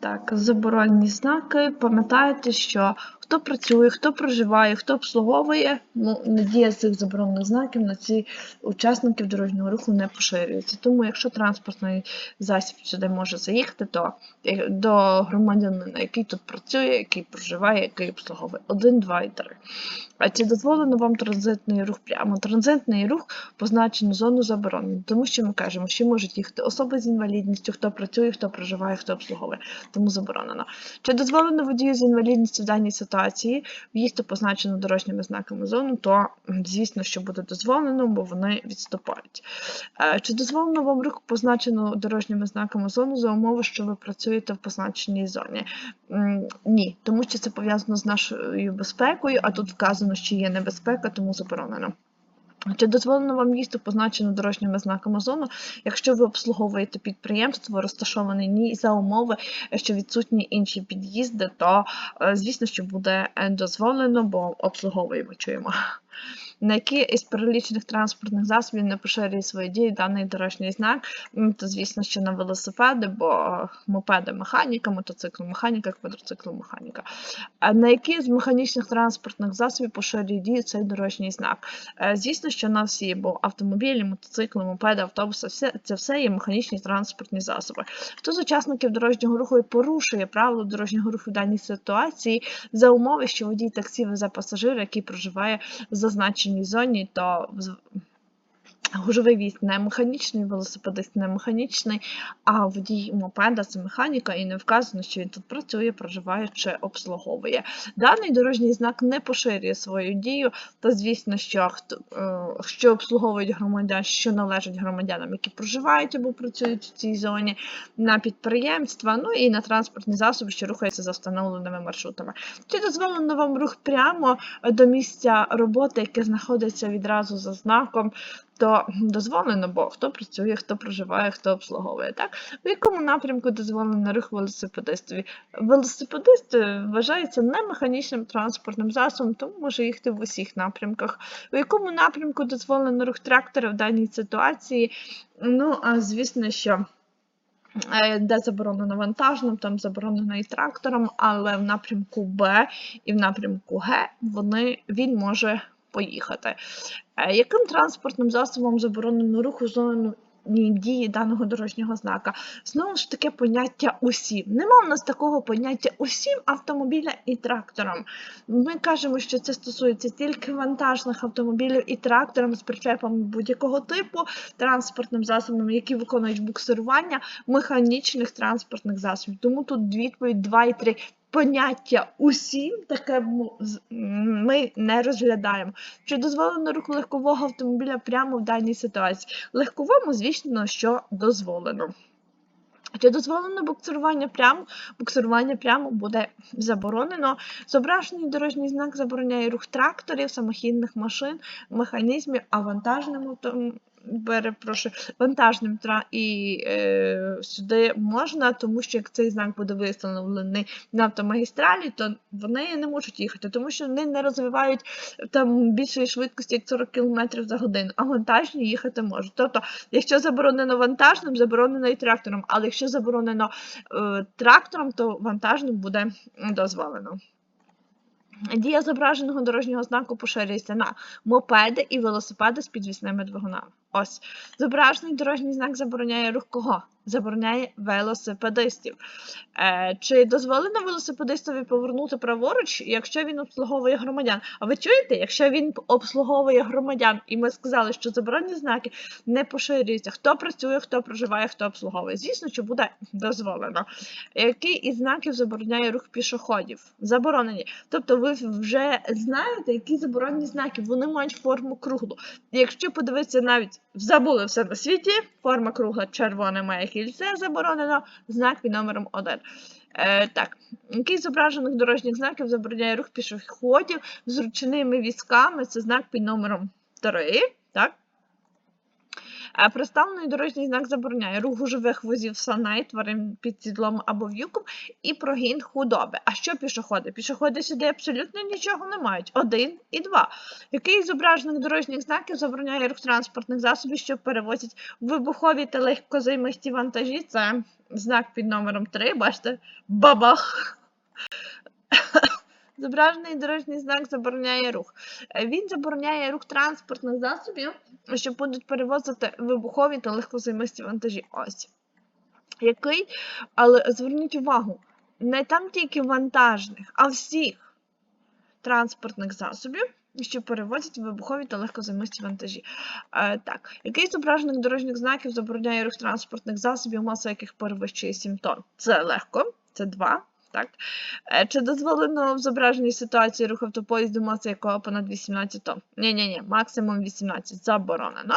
Так, заборонні знаки. Пам'ятаєте, що хто працює, хто проживає, хто обслуговує, ну, надія цих заборонених знаків на ці учасників дорожнього руху не поширюється. Тому, якщо транспортний засіб сюди може заїхати, то е, до громадянина, який тут працює, який проживає, який обслуговує. Один, два і три. А чи дозволено вам транзитний рух прямо? Транзитний рух позначено зону заборонено, тому що ми кажемо, що можуть їхати особи з інвалідністю, хто працює, хто проживає, хто обслуговує, тому заборонено. Чи дозволено водію з інвалідністю в даній ситуації в'їзд в'їзду позначену дорожніми знаками зону, то звісно, що буде дозволено, бо вони відступають. Е, Чи дозволено вам рух позначену дорожніми знаками зону за умови, що ви працюєте в позначеній зоні? Ні, тому що це пов'язано з нашою безпекою, а тут вказано, що є небезпека, тому заборонено. Чи дозволено вам їсти позначену дорожніми знаками зону, якщо ви обслуговуєте підприємство, розташоване ні за умови, що відсутні інші під'їзди, то е, звісно, що буде е, дозволено, бо обслуговуємо чуємо. На які із перелічених транспортних засобів не поширює свої дії даний дорожній знак, то звісно, що на велосипеди, бо е, мопеди механіка, мотоцикл механіка, квадроцикл механіка. А на які з механічних транспортних засобів поширює дію цей дорожній знак? Е, Звісно, що на всі, бо автомобілі, мотоцикли, мопеди, автобуси, все, це все є механічні транспортні засоби. Хто з учасників дорожнього руху і порушує правила дорожнього руху в даній ситуації за умови, що водій таксі везе пасажира, який проживає в зазначеній зоні, то Гужовий віз не механічний, велосипедист не механічний, а водій мопеда це механіка, і не вказано, що він тут працює, проживає чи обслуговує. Даний дорожній знак не поширює свою дію, та звісно, що е, що обслуговують громадян, що належать громадянам, які проживають або працюють в цій зоні, на підприємства, ну і на транспортні засоби, що рухаються за встановленими маршрутами. Чи дозволено вам рух прямо до місця роботи, яке знаходиться відразу за знаком? То дозволено, бо хто працює, хто проживає, хто обслуговує. Так? В якому напрямку дозволено рух велосипедистові? Велосипедист вважається не механічним транспортним засобом, тому може їхати в усіх напрямках. У якому напрямку дозволено рух трактора в даній ситуації? Ну, а звісно, що. е, Де заборонено вантажним, там заборонено і трактором, але в напрямку Б і в напрямку Г вони, він може поїхати. Е, Яким транспортним засобом заборонено рух у зону дії даного дорожнього знака? Знову ж таки поняття усім. Нема в нас такого поняття усім автомобіля і трактором. Ми кажемо, що це стосується тільки вантажних автомобілів і трактором з причепами будь-якого типу, транспортним засобом, які виконують буксирування механічних транспортних засобів. Тому тут відповідь 2 і 3. Поняття усім таке ми не розглядаємо. Чи дозволено рух легкового автомобіля прямо в даній ситуації? Легковому, звісно, що дозволено. Чи дозволено буксирування прямо? Буксирування прямо буде заборонено. Зображений дорожній знак забороняє рух тракторів, самохідних машин, механізмів, а вантажним авто... Перепрошую, вантажним і е, сюди можна, тому що як цей знак буде виставлений на автомагістралі, то вони не можуть їхати, тому що вони не розвивають там більшої швидкості, як 40 км за годину, а вантажні їхати можуть. Тобто, якщо заборонено вантажним, заборонено і трактором, але якщо заборонено е, трактором, то вантажним буде дозволено. Дія зображеного дорожнього знаку поширюється на мопеди і велосипеди з підвісними двигунами. Ось. Зображений дорожній знак забороняє рух кого? Забороняє велосипедистів. Е, чи дозволено велосипедистові повернути праворуч, якщо він обслуговує громадян? А ви чуєте, якщо він обслуговує громадян, і ми сказали, що заборонені знаки не поширюються, хто працює, хто проживає, хто обслуговує. Звісно, що буде дозволено. Який із знаків забороняє рух пішоходів? Заборонені. Тобто ви вже знаєте, які заборонені знаки, вони мають форму круглу. Якщо подивитися навіть забули все на світі, форма кругла червона має кільце заборонено, знак під номером 1. Е, так, який зображених дорожніх знаків забороняє рух пішоходів з ручними візками, це знак під номером 3. Так? Представлений дорожній знак забороняє рух гужових возів саней, тварин під сідлом або в'юком і прогін худоби. А що пішоходи? Пішоходи сюди абсолютно нічого не мають. Один і два. Який зображених дорожніх знаків забороняє рух транспортних засобів, що перевозять вибухові та легкозаймисті вантажі? Це знак під номером 3, бачите, бабах. Зображений дорожній знак забороняє рух. Е, Він забороняє рух транспортних засобів, що будуть перевозити вибухові та легкозаймисті вантажі. Ось. Який, але зверніть увагу, не там тільки вантажних, а всіх транспортних засобів, що перевозять вибухові та легкозаймисті вантажі. Е, так, який зображених дорожніх знаків забороняє рух транспортних засобів, маса яких перевищує 7 тонн? Це легко, це 2. Так. Е, Чи дозволено в зображеній ситуації рух автопоїзду, маса якого понад 18 тонн? Ні-ні-ні, максимум 18, заборонено.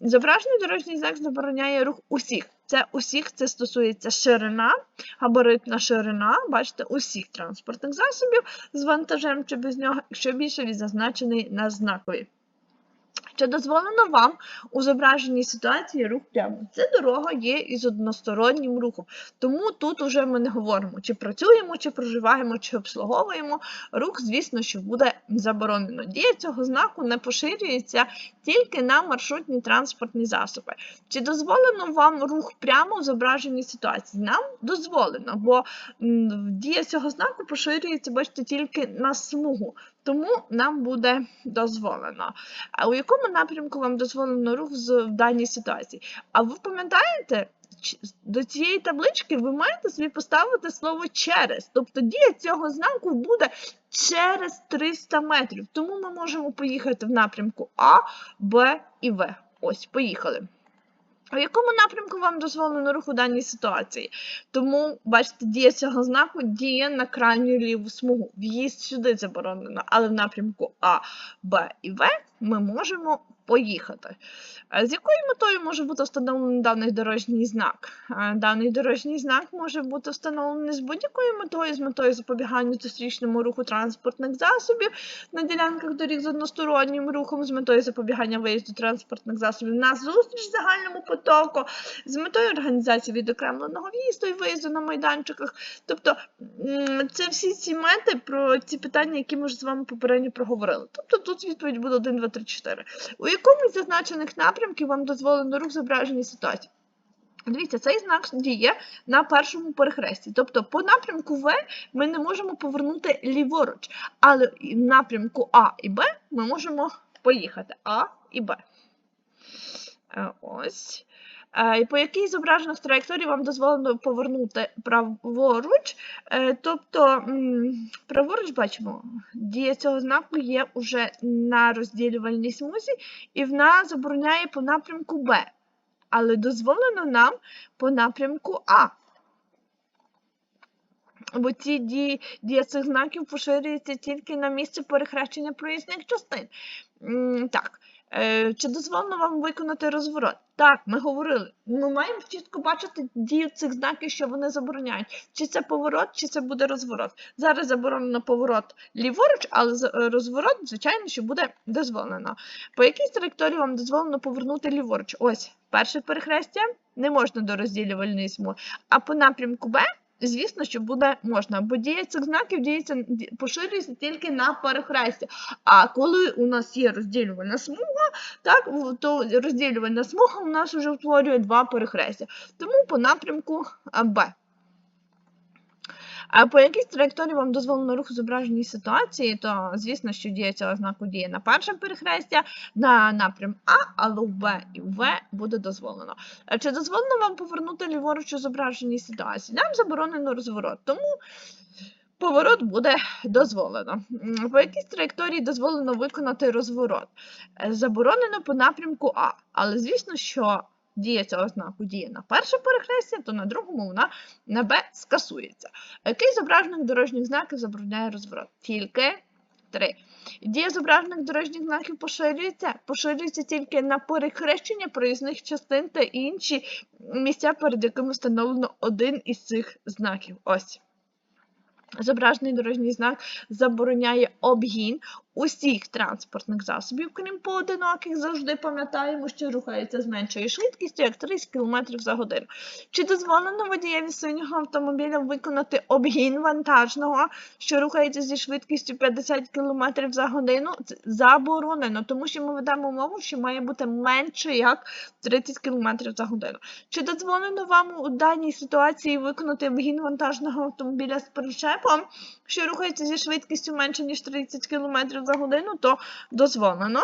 Зображений дорожній знак забороняє рух усіх. Це усіх, це стосується ширина, габаритна ширина, бачите, усіх транспортних засобів з вантажем чи без нього, якщо більше від зазначений на знакові. Чи дозволено вам у зображеній ситуації рух прямо? Це дорога є із одностороннім рухом. Тому тут уже ми не говоримо, чи працюємо, чи проживаємо, чи обслуговуємо. Рух, звісно, що буде заборонено. Дія цього знаку не поширюється тільки на маршрутні транспортні засоби. Чи дозволено вам рух прямо в зображеній ситуації? Нам дозволено, бо дія цього знаку поширюється, бачите, тільки на смугу. Тому нам буде дозволено. А у якому напрямку вам дозволено рух в даній ситуації? А ви пам'ятаєте, до цієї таблички ви маєте собі поставити слово через. Тобто дія цього знаку буде через 300 метрів. Тому ми можемо поїхати в напрямку А, Б і В. Ось, поїхали. В якому напрямку вам дозволено рух у даній ситуації? Тому, бачите, дія цього знаку діє на крайню ліву смугу. В'їзд сюди заборонено, але в напрямку А, Б і В ми можемо поїхати. Е, З якою метою може бути встановлений даний дорожній знак? Е, Даний дорожній знак може бути встановлений з будь-якою метою, з метою запобігання зустрічному руху транспортних засобів на ділянках доріг з одностороннім рухом, з метою запобігання виїзду транспортних засобів на зустріч загальному потоку, з метою організації відокремленого в'їзду і виїзду на майданчиках. Тобто це всі ці мети про ці питання, які ми вже з вами попередньо проговорили. Тобто тут відповідь буде 1, 2, 3, 4. У якому з зазначених напрямків вам дозволено рух зображеній ситуації? Дивіться, цей знак діє на першому перехресті. Тобто по напрямку В ми не можемо повернути ліворуч, але в напрямку А і Б ми можемо поїхати А і Б. Е, Ось. Е, І по якій зображених траєкторій вам дозволено повернути праворуч? Е, Тобто, праворуч бачимо, дія цього знаку є уже на розділювальній смузі, і вона забороняє по напрямку Б. Але дозволено нам по напрямку А. Бо ці дії, дія цих знаків поширюється тільки на місце перехрещення проїзних частин. Так. Е, Чи дозволено вам виконати розворот? Так, ми говорили. Ми маємо чітко бачити дію цих знаків, що вони забороняють. Чи це поворот, чи це буде розворот. Зараз заборонено поворот ліворуч, але е, розворот, звичайно, що буде дозволено. По якійсь траєкторії вам дозволено повернути ліворуч? Ось перше перехрестя не можна до розділювальної смуги. А по напрямку Б, звісно, що буде можна, бо дія цих знаків діється, поширюється тільки на перехрестя. А коли у нас є розділювальна смуга, так, то розділювальна смуга у нас вже утворює два перехрестя. Тому по напрямку Б. А по якійсь траєкторії вам дозволено рух у зображеній ситуації, то звісно, що дія цього знаку діє на перше перехрестя, на напрям А, але в Б і в буде дозволено. Чи дозволено вам повернути ліворуч у зображеній ситуації? Нам заборонено розворот, тому поворот буде дозволено. По якійсь траєкторії дозволено виконати розворот? Е, Заборонено по напрямку А, але звісно, що дія цього знаку діє на перше перехрестя, то на другому вона на Б скасується. Який зображених дорожніх знаків забороняє розворот? Тільки три. Дія зображених дорожніх знаків поширюється, поширюється тільки на перехрещення проїзних частин та інші місця, перед якими встановлено один із цих знаків. Ось. Зображений дорожній знак забороняє обгін усіх транспортних засобів, крім поодиноких, завжди пам'ятаємо, що рухається з меншою швидкістю, як 30 км за годину. Чи дозволено водієві синього автомобіля виконати обгін вантажного, що рухається зі швидкістю 50 км за годину? Заборонено, тому що ми ведемо мову, що має бути менше як 30 км за годину. Чи дозволено вам у даній ситуації виконати обгін вантажного автомобіля з причепом, що рухається зі швидкістю менше, ніж 30 км за годину, то дозволено.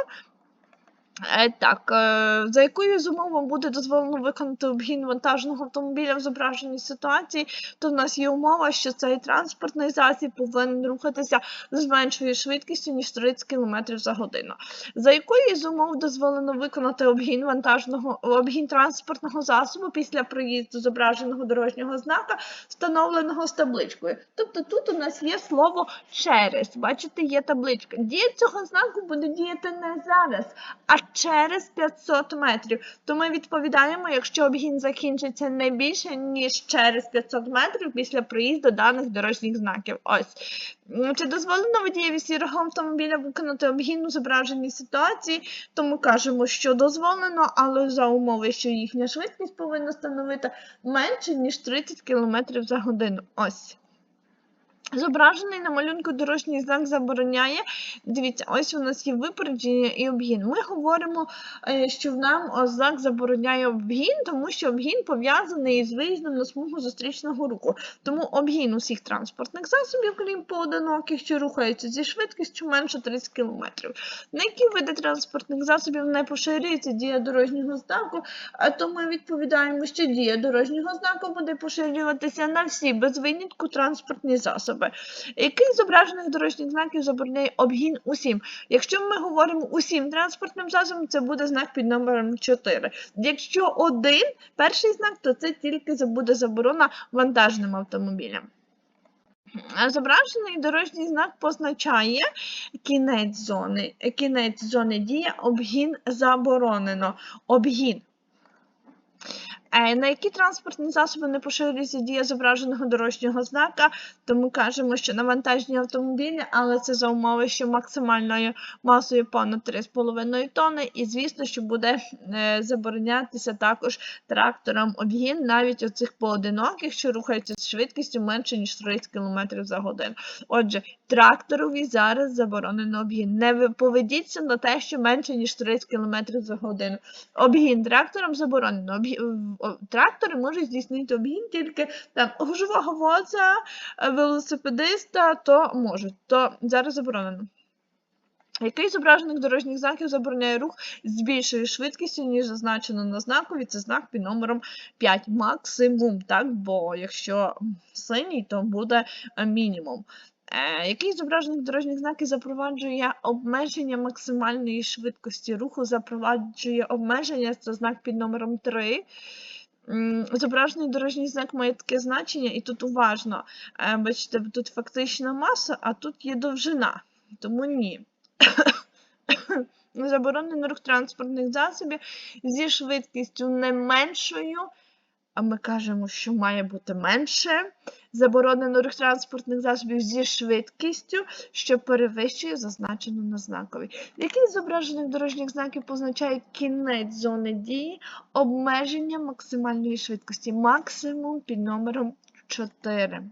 Е, Так, е, за якою з умов буде дозволено виконати обгін вантажного автомобіля в зображеній ситуації, то в нас є умова, що цей транспортний засіб повинен рухатися з меншою швидкістю, ніж 30 км за годину. За якою з умов дозволено виконати обгін вантажного обгін транспортного засобу після проїзду зображеного дорожнього знака, встановленого з табличкою. Тобто тут у нас є слово через. Бачите, є табличка. Дія цього знаку буде діяти не зараз, а через 500 метрів. То ми відповідаємо, якщо обгін закінчиться не більше, ніж через 500 метрів після проїзду даних дорожніх знаків. Ось. Чи дозволено водієві сірого автомобіля виконати обгін у зображеній ситуації? То ми кажемо, що дозволено, але за умови, що їхня швидкість повинна становити менше, ніж 30 км за годину. Ось. Зображений на малюнку дорожній знак забороняє. Дивіться, ось у нас є випередження і обгін. Ми говоримо, е, що в нам знак забороняє обгін, тому що обгін пов'язаний із виїздом на смугу зустрічного руху. Тому обгін усіх транспортних засобів, крім поодиноких, що рухаються зі швидкістю менше 30 км. На які види транспортних засобів не поширюється дія дорожнього знаку, то ми відповідаємо, що дія дорожнього знаку буде поширюватися на всі без винятку транспортні засоби. Який з зображених дорожніх знаків забороняє обгін усім? Якщо ми говоримо усім транспортним засобам, це буде знак під номером 4. Якщо один перший знак, то це тільки буде заборона вантажним автомобілям. Зображений дорожній знак позначає кінець зони. Кінець зони дії обгін заборонено. Обгін. Е, На які транспортні засоби не поширюється дія зображеного дорожнього знака, то ми кажемо, що на вантажні автомобілі, але це за умови, що максимальною масою понад 3,5 тонни, і звісно, що буде е, заборонятися також тракторам обгін, навіть оцих поодиноких, що рухаються з швидкістю менше, ніж 30 км за годину. Отже, тракторові зараз заборонено обгін. Не поведіться на те, що менше, ніж 30 км за годину. Обгін трактором заборонено. Обгі... Трактори можуть здійснити обгін тільки там гужового воза, е, велосипедиста, то можуть. То зараз заборонено. Який зображених дорожніх знаків забороняє рух з більшою швидкістю, ніж зазначено на знакові? Це знак під номером 5 максимум, так? Бо якщо синій, то буде мінімум. Е, який з зображених дорожніх знаків запроваджує обмеження максимальної швидкості руху, запроваджує обмеження, це знак під номером 3. Зображений дорожній знак має таке значення, і тут уважно. Е, Бачите, тут фактична маса, а тут є довжина. Тому ні. Заборонений рух транспортних засобів зі швидкістю не меншою, а ми кажемо, що має бути менше. Заборонено рух транспортних засобів зі швидкістю, що перевищує зазначену на знакові. Який зображених дорожніх знаків позначає кінець зони дії обмеження максимальної швидкості? Максимум під номером 4.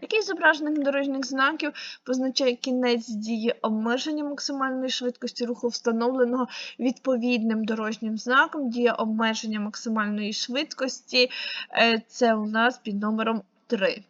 Який зображених дорожніх знаків позначає кінець дії обмеження максимальної швидкості руху, встановленого відповідним дорожнім знаком, дія обмеження максимальної швидкості, е, це у нас під номером 3.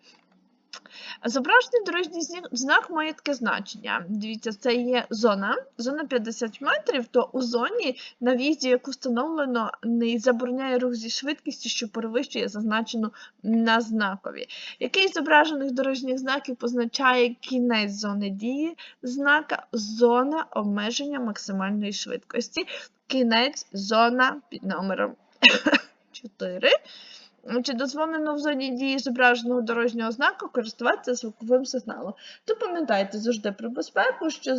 Зображений дорожній знак має таке значення. Дивіться, це є зона. Зона 50 метрів, то у зоні на в'їзді, яку встановлено, не забороняє рух зі швидкістю, що перевищує зазначену на знакові. Який зображених дорожніх знаків позначає кінець зони дії знака зона обмеження максимальної швидкості. Кінець зона під номером 4. Чи дозволено в зоні дії зображеного дорожнього знаку користуватися звуковим сигналом? То пам'ятайте завжди про безпеку, що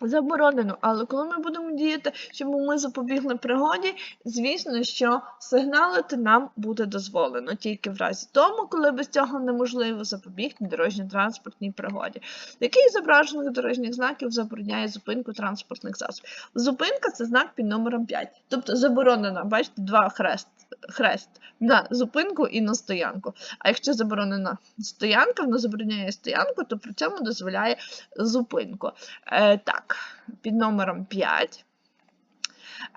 заборонено. Але коли ми будемо діяти, щоб ми запобігли пригоді, звісно, що сигналити нам буде дозволено тільки в разі тому, коли без цього неможливо запобігти дорожньо-транспортній пригоді. Який зображених дорожніх знаків забороняє зупинку транспортних засобів? Зупинка це знак під номером 5. Тобто заборонено, бачите, два хрест. Хрест на зупинку і на стоянку. А якщо заборонена стоянка, вона забороняє стоянку, то при цьому дозволяє зупинку. Е, так, під номером 5.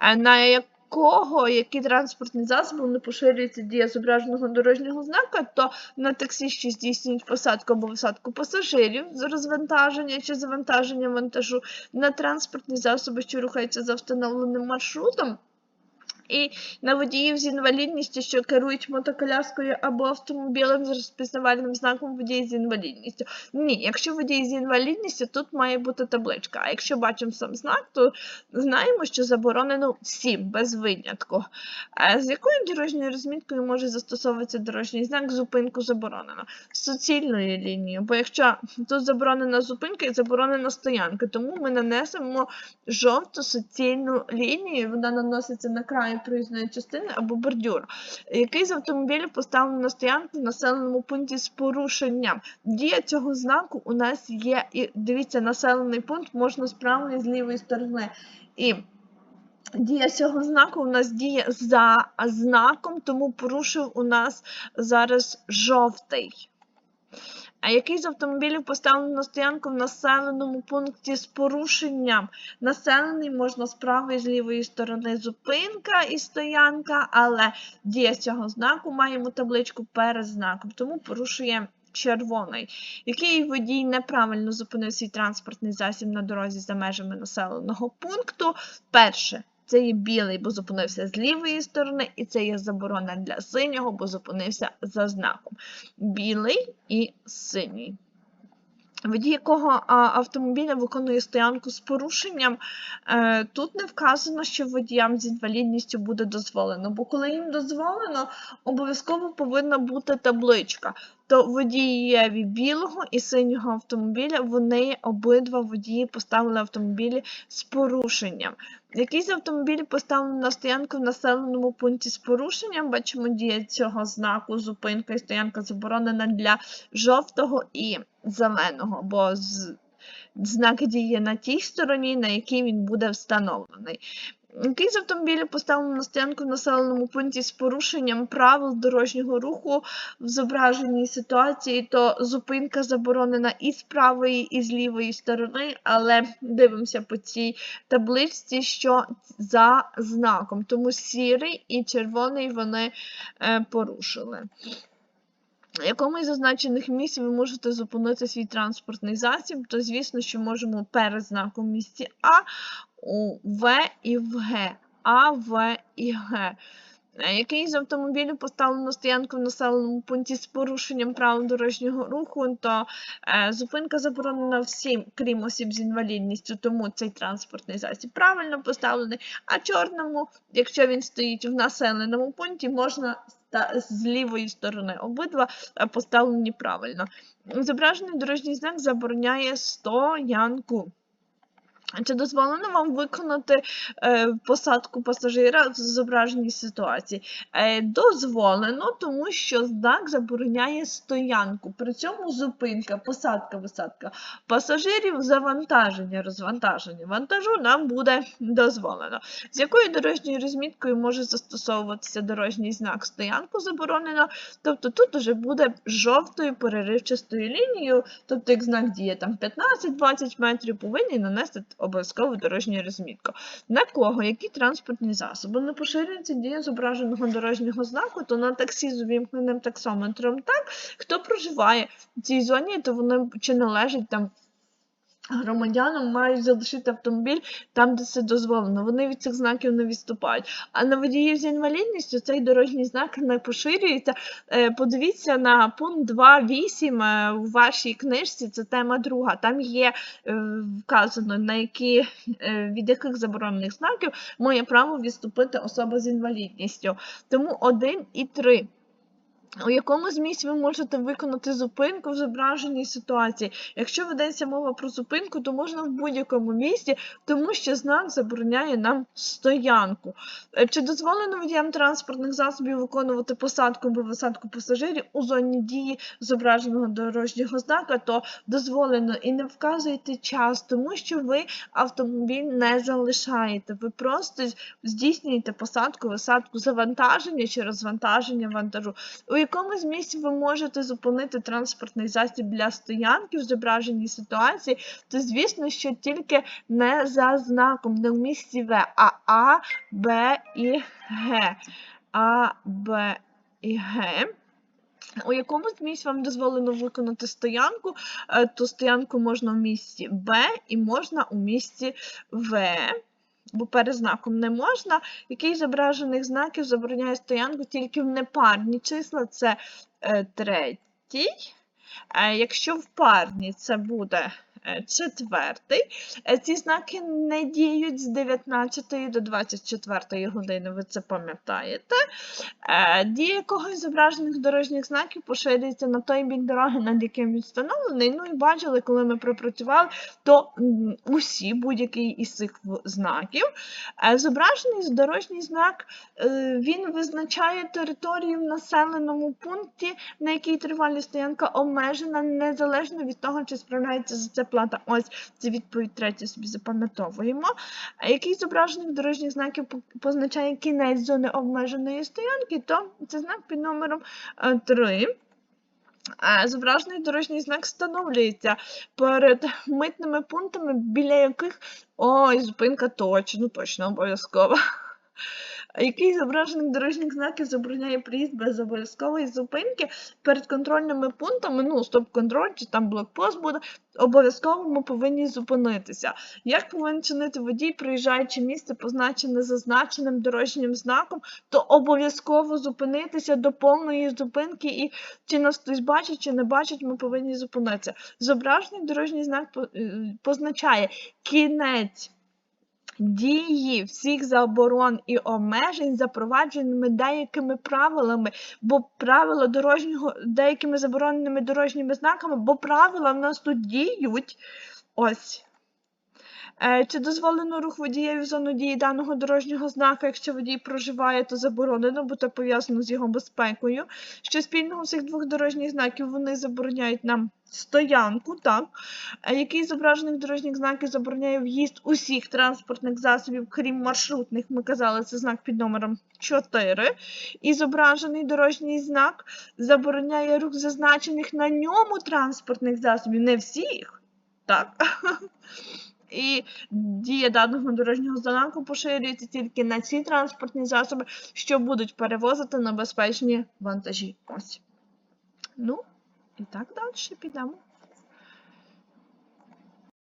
Е, на якого, які транспортні засоби не поширюється дія зображеного дорожнього знака, то на таксі, що здійснюють посадку або висадку пасажирів з розвантаження чи завантаження вантажу, на транспортні засоби, що рухаються за встановленим маршрутом. І на водіїв з інвалідністю, що керують мотоколяскою або автомобілем з розпізнавальним знаком водій з інвалідністю. Ні, якщо водій з інвалідністю, тут має бути табличка. А якщо бачимо сам знак, то знаємо, що заборонено всім, без винятку. А з якою дорожньою розміткою може застосовуватися дорожній знак зупинку заборонено? З суцільною лінією. Бо якщо тут заборонена зупинка і заборонена стоянка, тому ми нанесемо жовту суцільну лінію, вона наноситься на край проїзної частини або бордюр, який з автомобілів поставлено на стоянку в населеному пункті з порушенням. Дія цього знаку у нас є, і дивіться, населений пункт можна з правої з лівої сторони. І Дія цього знаку у нас діє за знаком, тому порушив у нас зараз жовтий. А який з автомобілів поставлено на стоянку в населеному пункті з порушенням? Населений можна з правої з лівої сторони зупинка і стоянка, але дія цього знаку маємо табличку перед знаком, тому порушує червоний. Який водій неправильно зупинив свій транспортний засіб на дорозі за межами населеного пункту? Перше. Це є білий, бо зупинився з лівої сторони, і це є заборона для синього, бо зупинився за знаком. Білий і синій. Водій якого автомобіля виконує стоянку з порушенням, е, тут не вказано, що водіям з інвалідністю буде дозволено, бо коли їм дозволено, обов'язково повинна бути табличка. То водієві білого і синього автомобіля вони обидва водії поставили автомобілі з порушенням. Який з автомобілів поставлено на стоянку в населеному пункті з порушенням, бачимо дія цього знаку, зупинка і стоянка заборонена для жовтого і зеленого, бо знак діє на тій стороні, на якій він буде встановлений. Який з автомобілів поставлено на стоянку в населеному пункті з порушенням правил дорожнього руху в зображеній ситуації, то зупинка заборонена і з правої, і з лівої сторони, але дивимося по цій табличці, що за знаком. Тому сірий і червоний вони е, порушили. В якому із зазначених місць ви можете зупинити свій транспортний засіб, то звісно, що можемо перед знаком місці А, у В і в Г. А, В і Г. Е, Який з автомобілів поставлено стоянку в населеному пункті з порушенням правил дорожнього руху, то е, зупинка заборонена всім, крім осіб з інвалідністю, тому цей транспортний засіб правильно поставлений. А чорному, якщо він стоїть в населеному пункті, можна ста- з лівої сторони обидва е, поставлені правильно. Зображений дорожній знак забороняє стоянку. Чи дозволено вам виконати е, посадку пасажира в зображеній ситуації? Е, дозволено, тому що знак забороняє стоянку. При цьому зупинка, посадка, висадка пасажирів, завантаження, розвантаження вантажу нам буде дозволено. З якою дорожньою розміткою може застосовуватися дорожній знак стоянку заборонено? Тобто тут уже буде жовтою переривчастою лінією, тобто як знак діє там 15-20 метрів, повинні нанести обов'язково дорожню розмітку. На кого, які транспортні засоби не поширюється дія зображеного дорожнього знаку, то на таксі з увімкненим таксометром так, хто проживає в цій зоні, то вони чи належить там. Громадянам мають залишити автомобіль там, де це дозволено. Вони від цих знаків не відступають. А на водіїв з інвалідністю цей дорожній знак не поширюється. Е, Подивіться на пункт 2.8 е, у вашій книжці, це тема друга. Там є е, вказано, на які, від яких заборонених знаків має право відступити особа з інвалідністю. Тому 1 і 3. У якому змісті ви можете виконати зупинку в зображеній ситуації? Якщо ведеться мова про зупинку, то можна в будь-якому місці, тому що знак забороняє нам стоянку. Е, Чи дозволено водіям транспортних засобів виконувати посадку або висадку пасажирів у зоні дії зображеного дорожнього знака, то дозволено і не вказуйте час, тому що ви автомобіль не залишаєте. Ви просто здійснюєте посадку, висадку, завантаження чи розвантаження вантажу. Якому з місць ви можете зупинити транспортний засіб для стоянки в зображеній ситуації, то звісно, що тільки не за знаком, не в місці В, а А, Б і Г. А, Б і Г. У якому з місць вам дозволено виконати стоянку, Е, то стоянку можна в місці Б і можна у місці В. Бо перед знаком не можна. Який зображених знаків забороняє стоянку тільки в непарні числа, це е, третій. Е, якщо в парні це буде четвертий. Е, ці знаки не діють з 19 до 24 години, ви це пам'ятаєте. Е, дія якогось зображених дорожніх знаків поширюється на той бік дороги, над яким встановлений. Ну і бачили, коли ми пропрацювали, то усі будь-який із цих знаків. Е, Зображений дорожній знак е, він визначає територію в населеному пункті, на якій тривалість стоянка обмежена, незалежно від того, чи справляється за це плата. Ось це відповідь третя собі запам'ятовуємо. Який зображених дорожніх знаків позначає кінець зони обмеженої стоянки, то це знак під номером 3. Зображений дорожній знак встановлюється перед митними пунктами, біля яких ой, зупинка точно, точно обов'язкова. А Який з зображених дорожніх знаків забороняє приїзд без обов'язкової зупинки перед контрольними пунктами, ну, стоп-контроль чи там блокпост буде, обов'язково ми повинні зупинитися. Як повинен чинити водій, проїжджаючи місце, позначене зазначеним дорожнім знаком, то обов'язково зупинитися до повної зупинки і чи нас хтось бачить, чи не бачить, ми повинні зупинитися. Зображений дорожній знак е, позначає кінець дії всіх заборон і обмежень, запровадженими деякими правилами, бо правила дорожнього, деякими забороненими дорожніми знаками, бо правила в нас тут діють. Ось. Е, Чи дозволено рух водієві в зону дії даного дорожнього знака, якщо водій проживає, то заборонено, бо це пов'язано з його безпекою. Що спільного цих двох дорожніх знаків вони забороняють нам стоянку, так? Е, Який зображених дорожніх знаків забороняє в'їзд усіх транспортних засобів, крім маршрутних, ми казали, це знак під номером 4. І зображений дорожній знак забороняє рух зазначених на ньому транспортних засобів, не всіх. Так. І дія даного дорожнього знаку поширюється тільки на ці транспортні засоби, що будуть перевозити небезпечні вантажі. Ось. Ну, і так далі підемо.